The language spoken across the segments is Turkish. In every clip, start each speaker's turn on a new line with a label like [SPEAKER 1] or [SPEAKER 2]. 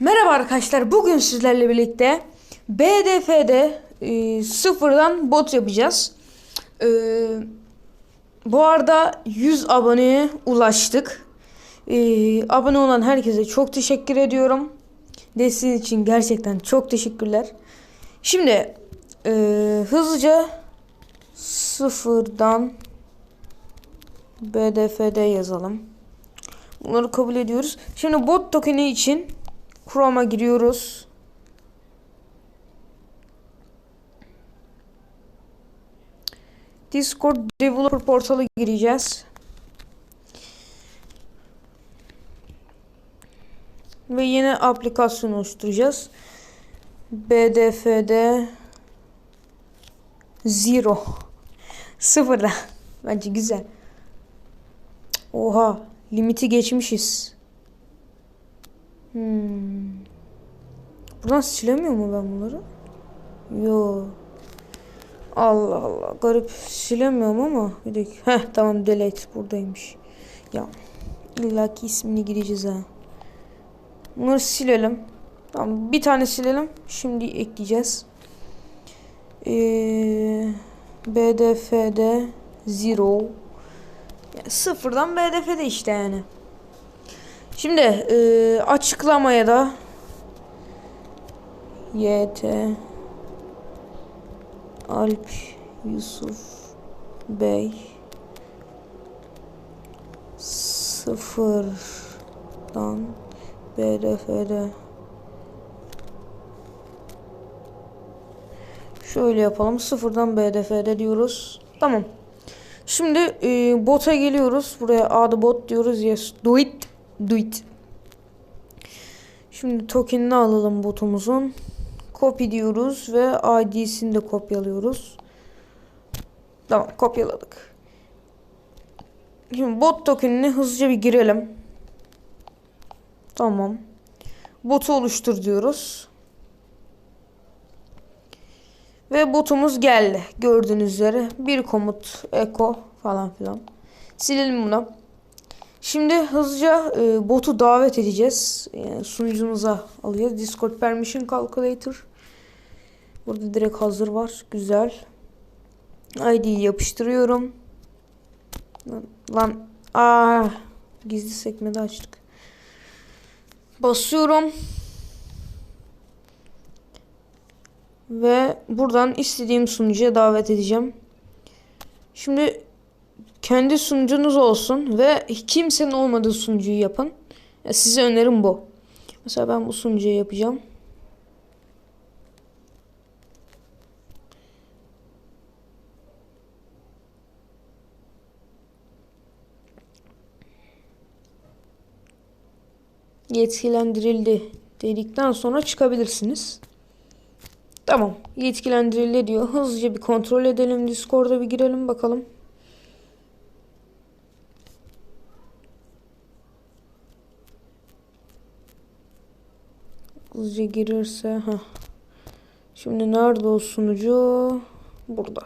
[SPEAKER 1] Merhaba arkadaşlar. Bugün sizlerle birlikte BDF'de e, sıfırdan bot yapacağız. E, bu arada 100 aboneye ulaştık. E, abone olan herkese çok teşekkür ediyorum. Desteğiniz için gerçekten çok teşekkürler. Şimdi e, hızlıca sıfırdan BDF'de yazalım. Bunları kabul ediyoruz. Şimdi bot tokeni için Chrome'a giriyoruz. Discord Developer portalı gireceğiz. Ve yeni aplikasyon oluşturacağız. BDF'de Zero. Sıfırda. Bence güzel. Oha. Limiti geçmişiz. Hmm. Buradan silemiyor mu ben bunları? Yo. Allah Allah. Garip silemiyorum ama. Bir dakika. Heh tamam delete buradaymış. Ya. illaki ismini gireceğiz ha. Bunları silelim. Tamam bir tane silelim. Şimdi ekleyeceğiz. Ee, BDF'de zero. Yani sıfırdan BDF'de işte yani. Şimdi e, açıklamaya da YT Alp Yusuf Bey sıfırdan BDF'de Şöyle yapalım. Sıfırdan BDF'de diyoruz. Tamam. Şimdi e, bota geliyoruz. Buraya adı bot diyoruz. Yes. Do it. Do it. Şimdi tokenini alalım botumuzun. Copy diyoruz ve ID'sini de kopyalıyoruz. Tamam kopyaladık. Şimdi bot tokenini hızlıca bir girelim. Tamam. Botu oluştur diyoruz. Ve botumuz geldi. Gördüğünüz üzere bir komut echo falan filan. Silelim bunu. Şimdi hızlıca e, botu davet edeceğiz. Yani sunucumuza alacağız. Discord Permission Calculator. Burada direkt hazır var. Güzel. ID'yi yapıştırıyorum. Lan aa gizli sekmede açtık. Basıyorum. Ve buradan istediğim sunucuya davet edeceğim. Şimdi kendi sunucunuz olsun ve kimsenin olmadığı sunucuyu yapın. Ya size önerim bu. Mesela ben bu sunucuyu yapacağım. Yetkilendirildi dedikten sonra çıkabilirsiniz. Tamam. Yetkilendirildi diyor. Hızlıca bir kontrol edelim. Discord'a bir girelim bakalım. Hızlıca girirse. ha. Şimdi nerede o sunucu? Burada.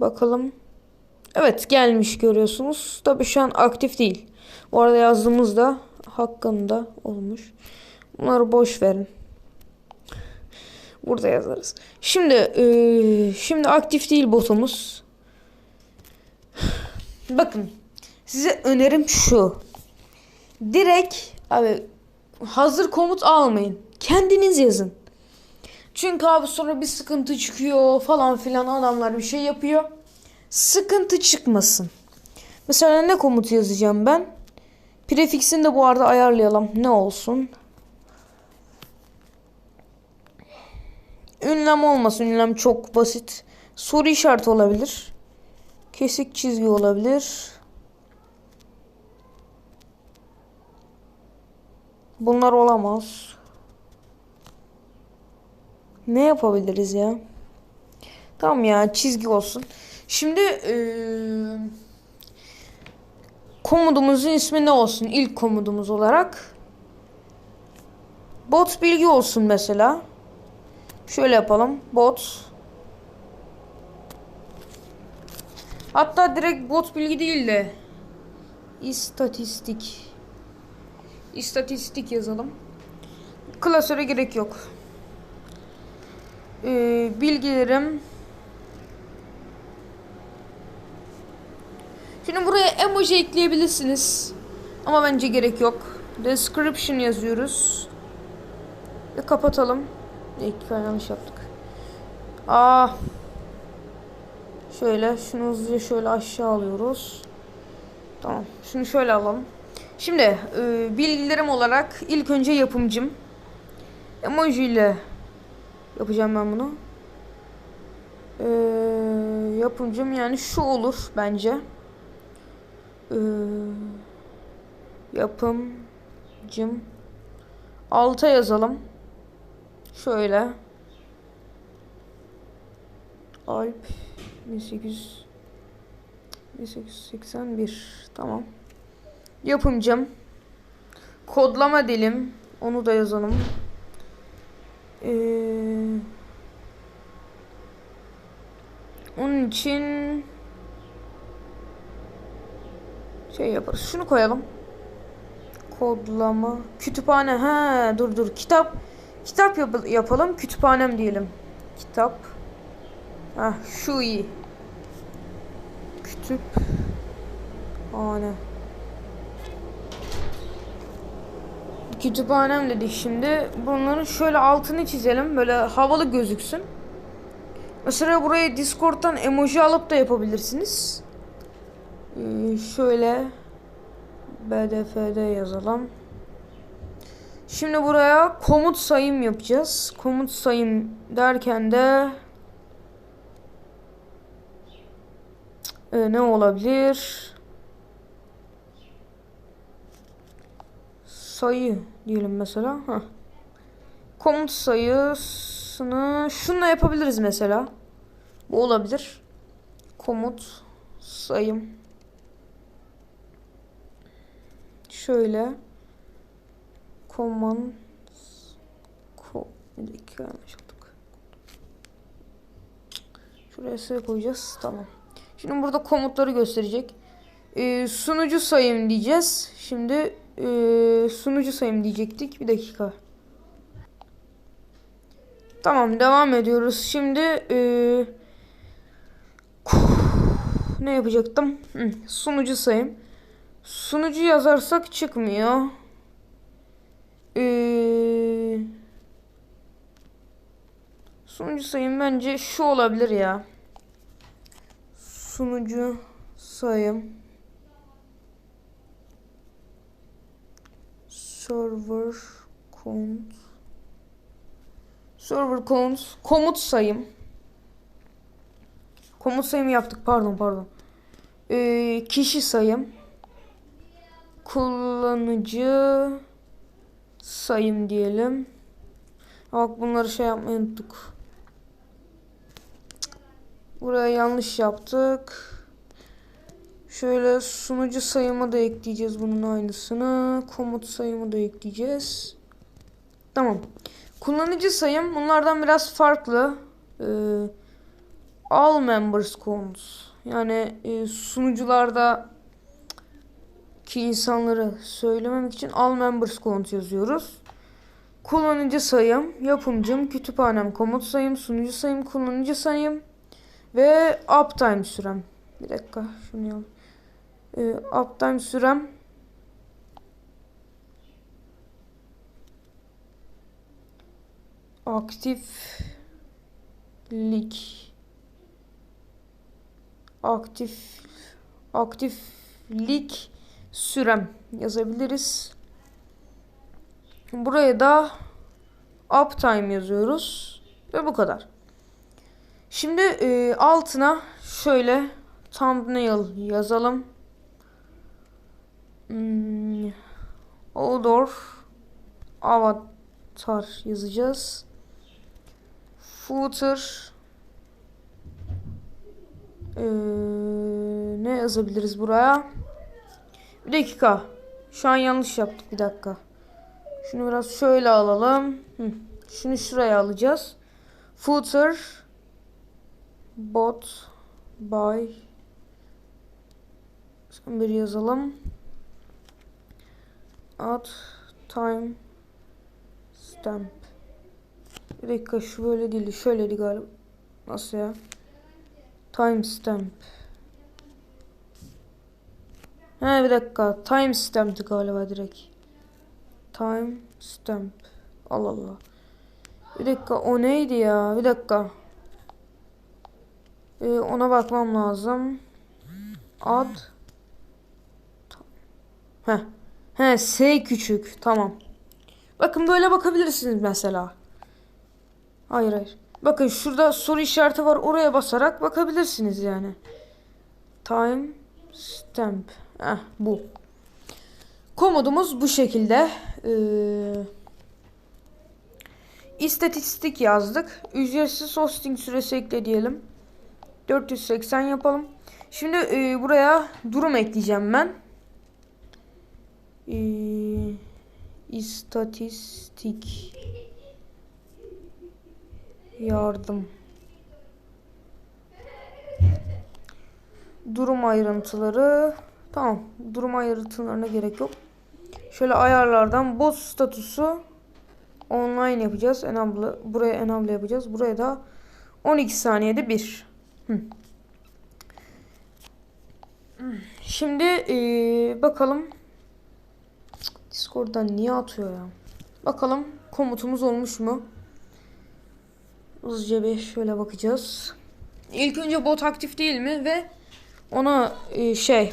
[SPEAKER 1] Bakalım. Evet gelmiş görüyorsunuz. Tabi şu an aktif değil. Bu arada yazdığımızda hakkında olmuş. Bunları boş verin. Burada yazarız. Şimdi e, şimdi aktif değil botumuz. Bakın size önerim şu. Direkt abi hazır komut almayın. Kendiniz yazın. Çünkü abi sonra bir sıkıntı çıkıyor falan filan adamlar bir şey yapıyor. Sıkıntı çıkmasın. Mesela ne komut yazacağım ben? Prefixini de bu arada ayarlayalım. Ne olsun? Ünlem olmasın. Ünlem çok basit. Soru işareti olabilir. Kesik çizgi olabilir. Bunlar olamaz. Ne yapabiliriz ya? Tamam ya çizgi olsun. Şimdi ee, komudumuzun ismi ne olsun? İlk komudumuz olarak. Bot bilgi olsun mesela. Şöyle yapalım. Bot. Hatta direkt bot bilgi değil de İstatistik. İstatistik yazalım. Klasöre gerek yok. Ee, bilgilerim. Şimdi buraya emoji ekleyebilirsiniz. Ama bence gerek yok. Description yazıyoruz. Ve kapatalım. İlk yanlış yaptık. Aa. Şöyle şunu hızlıca şöyle aşağı alıyoruz. Tamam. Şunu şöyle alalım. Şimdi e, bilgilerim olarak ilk önce yapımcım. Emoji ile yapacağım ben bunu. E, yapımcım yani şu olur bence. E, yapımcım. Alta yazalım. Şöyle. Alp 1800 1881 tamam. Yapımcım. Kodlama dilim. Onu da yazalım. Ee, onun için şey yaparız. Şunu koyalım. Kodlama. Kütüphane. Ha, dur dur. Kitap. Kitap yap yapalım. Kütüphanem diyelim. Kitap. Ha, şu iyi. Kütüp. Hane. Kütüphanem dedik şimdi. Bunların şöyle altını çizelim. Böyle havalı gözüksün. Mesela buraya Discord'dan emoji alıp da yapabilirsiniz. Ee, şöyle BDF'de yazalım. Şimdi buraya komut sayım yapacağız. Komut sayım derken de e, ne olabilir? Sayı diyelim mesela. Heh. Komut sayısını şunla yapabiliriz mesela. Bu olabilir. Komut sayım. Şöyle. Command ko bir yanlış yaptık. Şuraya S koyacağız. Tamam. Şimdi burada komutları gösterecek. Ee, sunucu sayım diyeceğiz. Şimdi e, sunucu sayım diyecektik. Bir dakika. Tamam devam ediyoruz. Şimdi e, ne yapacaktım? Hı, sunucu sayım. Sunucu yazarsak çıkmıyor. Ee, sunucu sayım bence şu olabilir ya. Sunucu sayım. Server count. Server count. Komut sayım. Komut sayımı yaptık. Pardon pardon. Ee, kişi sayım. Kullanıcı sayım diyelim. Bak bunları şey yapmayı unuttuk. Buraya yanlış yaptık. Şöyle sunucu sayımı da ekleyeceğiz bunun aynısını. Komut sayımı da ekleyeceğiz. Tamam. Kullanıcı sayım bunlardan biraz farklı. Ee, all members count. Yani e, sunucularda ki insanları söylememek için all members count yazıyoruz. Kullanıcı sayım, yapımcım, kütüphanem, komut sayım, sunucu sayım, kullanıcı sayım ve uptime sürem. Bir dakika şunu yap. Ee, uptime sürem aktiflik aktif aktiflik sürem yazabiliriz. Buraya da uptime yazıyoruz ve bu kadar. Şimdi e, altına şöyle thumbnail yazalım. Hmm, odor avatar yazacağız. Footer ee, ne yazabiliriz buraya? Bir dakika. Şu an yanlış yaptık. Bir dakika. Şunu biraz şöyle alalım. Hı. Şunu şuraya alacağız. Footer bot by bir yazalım. Add time stamp. Bir dakika şu böyle değil. Şöyleydi galiba. Nasıl ya? Time stamp. He bir dakika. Time stamp'ti galiba direkt. Time stamp. Allah Allah. Bir dakika o neydi ya? Bir dakika. Ee, ona bakmam lazım. Ad. Heh. He S küçük. Tamam. Bakın böyle bakabilirsiniz mesela. Hayır hayır. Bakın şurada soru işareti var. Oraya basarak bakabilirsiniz yani. Time stamp. Heh, bu. Komodumuz bu şekilde. Ee, istatistik yazdık. Ücretsiz hosting süresi ekle diyelim. 480 yapalım. Şimdi e, buraya durum ekleyeceğim ben. Ee, istatistik yardım. Durum ayrıntıları tamam durum ayrıntılarına gerek yok. Şöyle ayarlardan bot statüsü online yapacağız. Enable buraya enable yapacağız. Buraya da 12 saniyede bir. Şimdi ee, bakalım Discord'dan niye atıyor ya bakalım komutumuz olmuş mu Hızlıca bir şöyle bakacağız. İlk önce bot aktif değil mi ve ona e, şey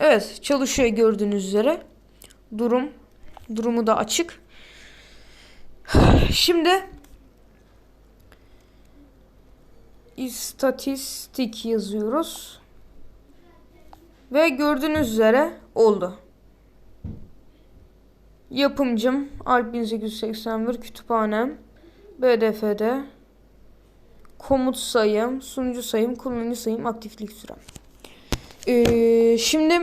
[SPEAKER 1] Evet çalışıyor gördüğünüz üzere. Durum durumu da açık. Şimdi istatistik yazıyoruz. Ve gördüğünüz üzere oldu. Yapımcım Alp 1881 kütüphanem BDF'de komut sayım, sunucu sayım, kullanıcı sayım, aktiflik sürem. Ee, şimdi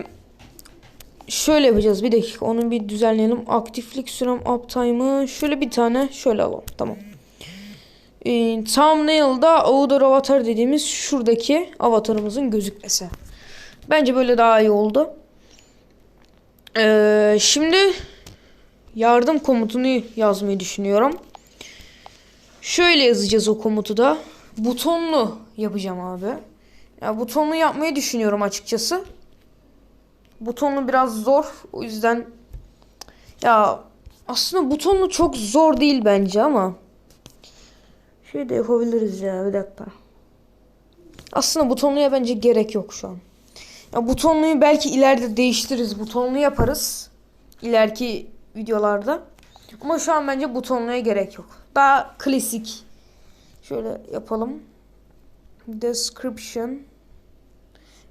[SPEAKER 1] şöyle yapacağız. Bir dakika onu bir düzenleyelim. Aktiflik sürem uptime'ı şöyle bir tane şöyle alalım. Tamam. Ee, thumbnail'da Outer Avatar dediğimiz şuradaki avatarımızın gözükmesi. Bence böyle daha iyi oldu. Ee, şimdi yardım komutunu yazmayı düşünüyorum. Şöyle yazacağız o komutu da. Butonlu yapacağım abi. Ya butonlu yapmayı düşünüyorum açıkçası. Butonlu biraz zor. O yüzden ya aslında butonlu çok zor değil bence ama şey de yapabiliriz ya bir dakika. Aslında butonluya bence gerek yok şu an. Ya butonluyu belki ileride değiştiririz. Butonlu yaparız. İleriki videolarda. Ama şu an bence butonluya gerek yok. Daha klasik. Şöyle yapalım. Description.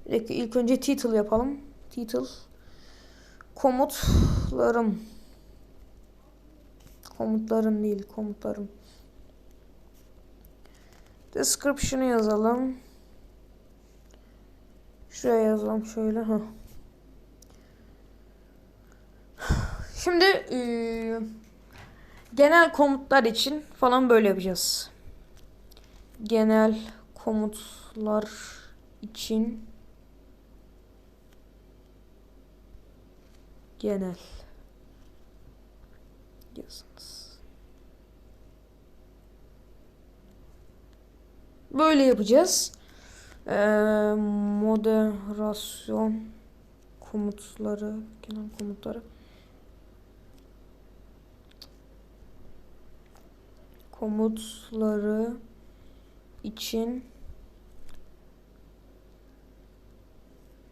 [SPEAKER 1] Bir dakika, ilk önce title yapalım. Title. Komutlarım. Komutlarım değil, komutlarım. Description'ı yazalım. Şuraya yazalım şöyle. ha. Şimdi e, genel komutlar için falan böyle yapacağız. Genel komutlar için genel yazınız. Böyle yapacağız. Ee, moderasyon komutları, genel komutları. komutları için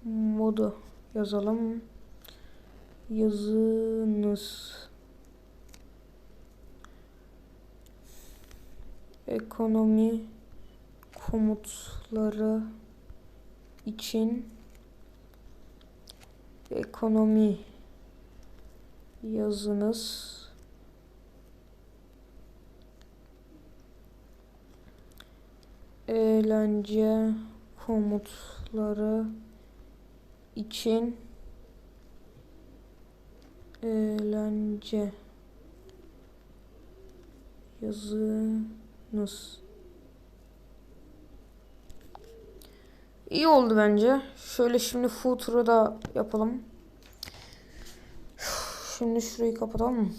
[SPEAKER 1] modu yazalım. Yazınız ekonomi komutları için ekonomi yazınız. Eğlence komutları için eğlence yazınız İyi oldu bence. Şöyle şimdi footer'ı da yapalım. Şimdi şurayı kapatalım?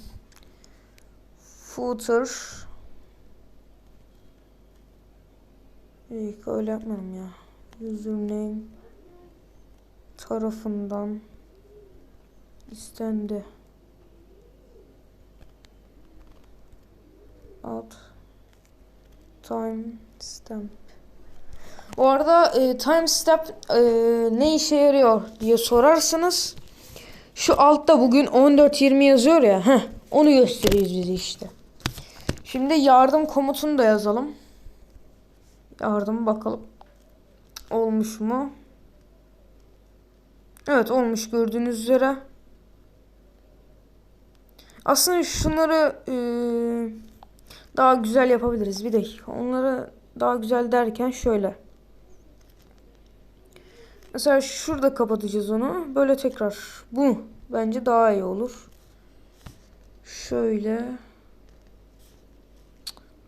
[SPEAKER 1] Footer. İyi öyle yapmıyorum ya. Username tarafından istendi. Alt time stamp. Bu arada e, timestamp e, ne işe yarıyor diye sorarsanız şu altta bugün 14.20 yazıyor ya heh, onu gösteriyoruz bize işte. Şimdi yardım komutunu da yazalım. Yardım bakalım. Olmuş mu? Evet olmuş gördüğünüz üzere. Aslında şunları e, daha güzel yapabiliriz. Bir dakika. Onları daha güzel derken şöyle. Mesela şurada kapatacağız onu. Böyle tekrar. Bu bence daha iyi olur. Şöyle.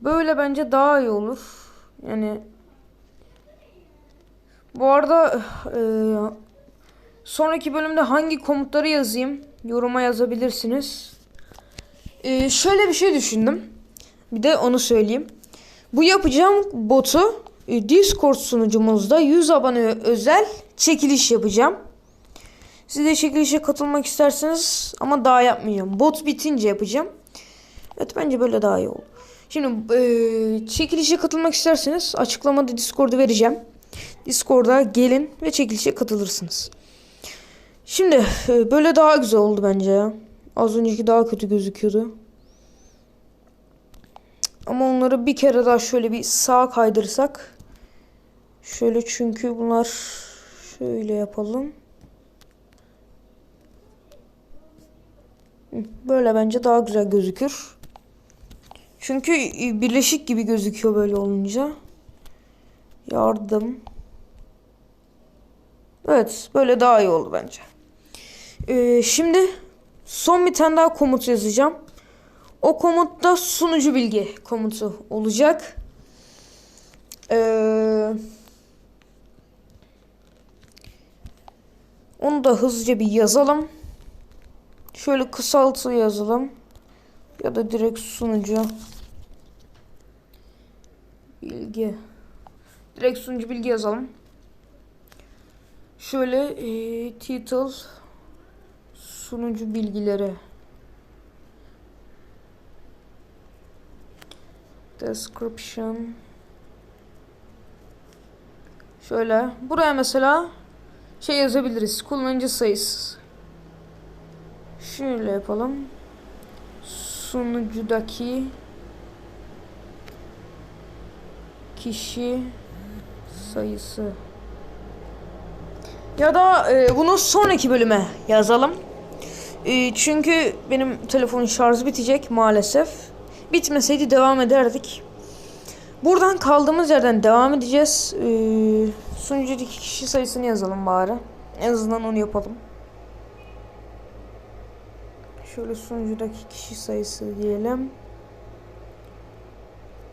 [SPEAKER 1] Böyle bence daha iyi olur. Yani bu arada e, sonraki bölümde hangi komutları yazayım yoruma yazabilirsiniz. E, şöyle bir şey düşündüm. Bir de onu söyleyeyim. Bu yapacağım botu e, Discord sunucumuzda 100 abone özel çekiliş yapacağım. Siz de çekilişe katılmak isterseniz ama daha yapmayacağım. Bot bitince yapacağım. Evet bence böyle daha iyi olur. Şimdi e, çekilişe katılmak isterseniz açıklamada Discord'u vereceğim. Discord'a gelin ve çekilişe katılırsınız. Şimdi e, böyle daha güzel oldu bence ya. Az önceki daha kötü gözüküyordu. Ama onları bir kere daha şöyle bir sağa kaydırsak. Şöyle çünkü bunlar şöyle yapalım. Böyle bence daha güzel gözükür. Çünkü birleşik gibi gözüküyor böyle olunca. Yardım. Evet böyle daha iyi oldu bence. Ee, şimdi son bir tane daha komut yazacağım. O komutta sunucu bilgi komutu olacak. Ee, onu da hızlıca bir yazalım. Şöyle kısaltı yazalım. Ya da direkt sunucu bilgi. Direkt sunucu bilgi yazalım. Şöyle e, title sunucu bilgileri description şöyle buraya mesela şey yazabiliriz kullanıcı sayısı şöyle yapalım sunucudaki kişi sayısı ya da e, bunu sonraki bölüme yazalım. E, çünkü benim telefonun şarjı bitecek maalesef. Bitmeseydi devam ederdik. Buradan kaldığımız yerden devam edeceğiz. E, sunucudaki kişi sayısını yazalım bari. En azından onu yapalım. Şöyle sunucudaki kişi sayısı diyelim.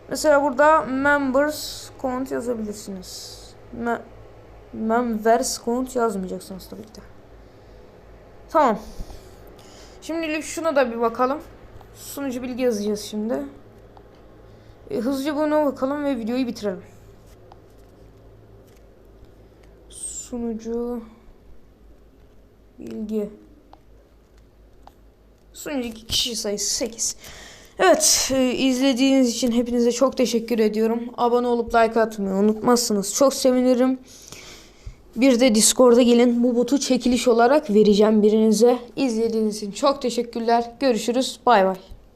[SPEAKER 1] Mesela burada members count yazabilirsiniz. Me members count yazmayacaksınız tabii ki de. Tamam. Şimdilik şuna da bir bakalım. Sunucu bilgi yazacağız şimdi. E, hızlıca buna bakalım ve videoyu bitirelim. Sunucu bilgi Sunucu kişi sayısı 8. Evet e, izlediğiniz için hepinize çok teşekkür ediyorum. Abone olup like atmayı unutmazsınız. Çok sevinirim. Bir de Discord'a gelin. Bu botu çekiliş olarak vereceğim birinize. İzlediğiniz için çok teşekkürler. Görüşürüz. Bay bay.